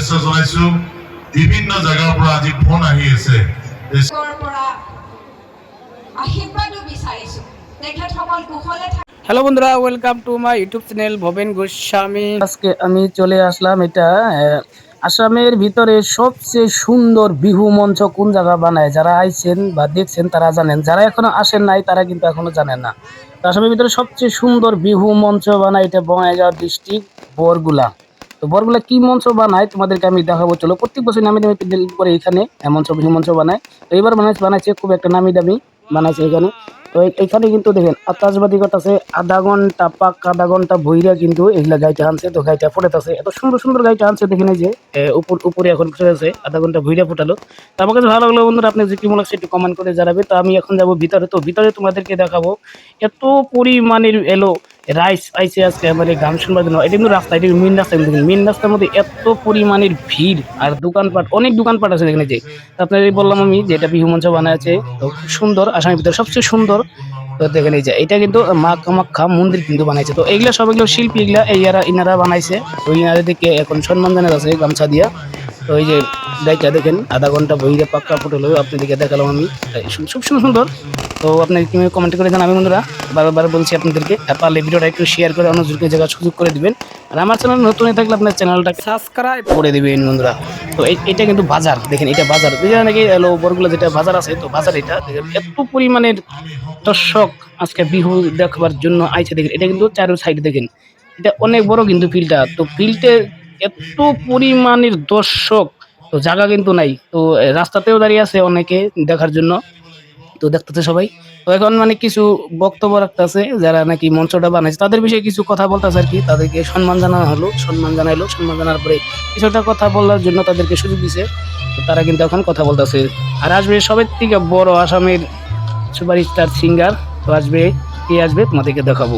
শুভেচ্ছা জনাইছো। বিভিন্ন জেগাৰ পৰা আজি ফোন আহি আছে। হ্যালো বন্ধুরা welcome to my YouTube channel Bhaben Goswami. আজকে আমি চলে আসলাম এটা আসামের ভিতরে সবচেয়ে সুন্দর বিহু মঞ্চ কোন জায়গা বানায়? যারা আইছেন বা দেখছেন তারা জানেন। যারা এখনও আসেন নাই তারা কিন্তু এখনও জানেন না। আসামের ভিতরে সবচেয়ে সুন্দর বিহু মঞ্চ বানায় এটা বঙ্গাইগাঁও ডিস্ট্রিক্ট বরগুলা। তো বরগুলা কি মঞ্চ বানায় তোমাদেরকে আমি দেখাবো, চলো। প্রত্যেক বছর নামি দামি প্যান্ডেল করে এখানে মঞ্চ মঞ্চ বানায়। তো এবার বানাইছে বানাইছে খুব একটা নামি দামি বানাইছে এখানে। তো এখানে কিন্তু দেখেন আতাসবাদী আছে আধা ঘণ্টা পাক আধা ঘণ্টা বইরা কিন্তু এগুলা গাইটা আনছে, তো গাইটা ফুটাতেছে এত সুন্দর সুন্দর গাইটা আনছে দেখেন যে উপর উপরে এখন ফুটেছে আধা ঘণ্টা বইরা ফুটালো। তো আমার কাছে ভালো লাগল বন্ধুরা, আপনি যে কি মনে একটু কমেন্ট করে জানাবে। তো আমি এখন যাব ভিতরে, তো ভিতরে তোমাদেরকে দেখাবো। এত পরিমাণের এলো রাইস আইসে আজকে এই গান শুনবার জন্য। এটা কিন্তু রাস্তা, এটা মেন রাস্তা, কিন্তু মেন রাস্তার মধ্যে এত পরিমাণের ভিড় আর দোকানপাট, অনেক দোকানপাট আছে এখানে যে। তো আপনাদের বললাম আমি যে এটা বিহু মঞ্চ বানা আছে, তো সুন্দর, আসামের ভিতরে সবচেয়ে সুন্দর। তো দেখেন এই যে, এটা কিন্তু মা কামাখ্যা মন্দির কিন্তু বানাইছে। তো এইগুলা সব এগুলো শিল্পী, এগুলা এই ইনারা বানাইছে। তো ইনাদেরকে এখন সম্মান জানা আছে গামছা দিয়া। এই যে গাইটা দেখেন আধা ঘণ্টা বইরে পাক্কা ফটো হলো আপনাদেরকে দেখালাম আমি। খুব সুন্দর সুন্দর। তো আপনার কি কমেন্ট করে জানাবেন বন্ধুরা? বারবার বলছি আপনাদেরকে পারলে ভিডিওটা একটু শেয়ার করে অন্যজনকে জায়গা সুযোগ করে দিবেন। আর আমার চ্যানেল নতুন হয়ে থাকলে আপনার চ্যানেলটা সাবস্ক্রাইব করে দিবেন বন্ধুরা। তো এটা কিন্তু বাজার দেখেন এটা বাজার। দেখেন নাকি বরগুলো যেটা বাজার আছে তো বাজার এটা। এত পরিমাণের দর্শক আজকে বিহু দেখবার জন্য আইছে দেখেন। এটা কিন্তু চারো সাইডে দেখেন। এটা অনেক বড় কিন্তু ফিল্ডটা তো ফিল্ডে এত পরিমাণের দর্শক, তো জায়গা কিন্তু নাই। তো রাস্তাতেও দাঁড়িয়ে আছে অনেকে দেখার জন্য। তো দেখতেছে সবাই। তো এখন মানে কিছু বক্তব্য রাখতেছে, যারা নাকি মঞ্চটা বানাইছে, তাদের বিষয়ে কিছু কথা বলতেছে আর কি। তাদেরকে সম্মান জানানো হলো, সম্মান জানাইলো, সম্মান জানার পরে কিছুটা কথা বলার জন্য তাদেরকে সুযোগ দিছে। তো তারা কিন্তু এখন কথা বলতেছে। আর আসবে সবের থেকে বড় আসামের সুপারস্টার সিঙ্গার, তো আসবে, কে আসবে তোমাদেরকে দেখাবো।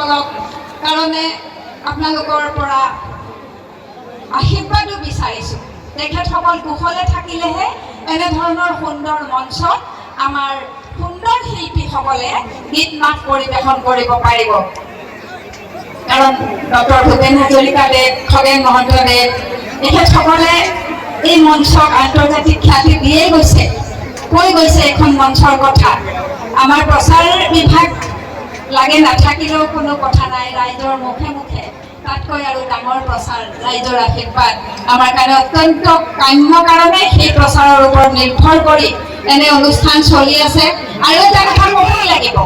সকলক কাৰণে আপোনালোকৰ পৰা আশীৰ্বাদো বিচাৰিছোঁ। তেখেতসকল কুশলে থাকিলেহে এনেধৰণৰ সুন্দৰ মঞ্চত আমাৰ সুন্দৰ শিল্পীসকলে গীত মাত পৰিৱেশন কৰিব পাৰিব। কাৰণ ডক্টৰ ভূপেন হাজৰিকাদেৱ খগেন মহন্তদেৱ তেখেতসকলে এই মঞ্চক আন্তৰ্জাতিক খ্যাতি দিয়ে গৈছে। কৈ গৈছে এখন মঞ্চৰ কথা। আমাৰ প্ৰচাৰ বিভাগ লাগে নাথাকিলেও কোনো কথা নাই ৰাইজৰ মুখে মুখে তাতকৈ আৰু ডাঙৰ প্ৰচাৰ ৰাইজৰ আশীৰ্বাদ। আমাৰ কাৰণে অত্যন্ত কাম্য কাৰণে সেই প্ৰচাৰৰ ওপৰত নিৰ্ভৰ কৰি এনে অনুষ্ঠান চলি আছে। আৰু এটা কথা ক'বই লাগিব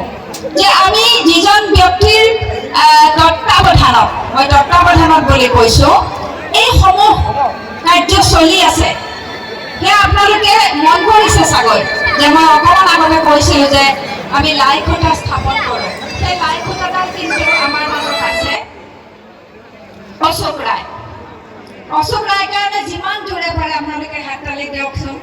যে আমি যিজন ব্যক্তিৰ আহ, তত্বাৱধানত মই তত্বাৱধানত বুলি কৈছোঁ এইসমূহ কাৰ্য চলি আছে। সেয়া আপোনালোকে মন কৰিছে চাগৈ? যে মই অকণমান আগতে কৈছিলোঁ যে আমি লাই খুঁটা স্থাপন কৰোঁ। সেই খুঁটাডাল কিন্তু আমাৰ মাজত আছে অশোক ৰায় অশোক ৰায় কাৰণে যিমান জোৰে পাৰে আপোনালোকে হাততালি দিয়কচোন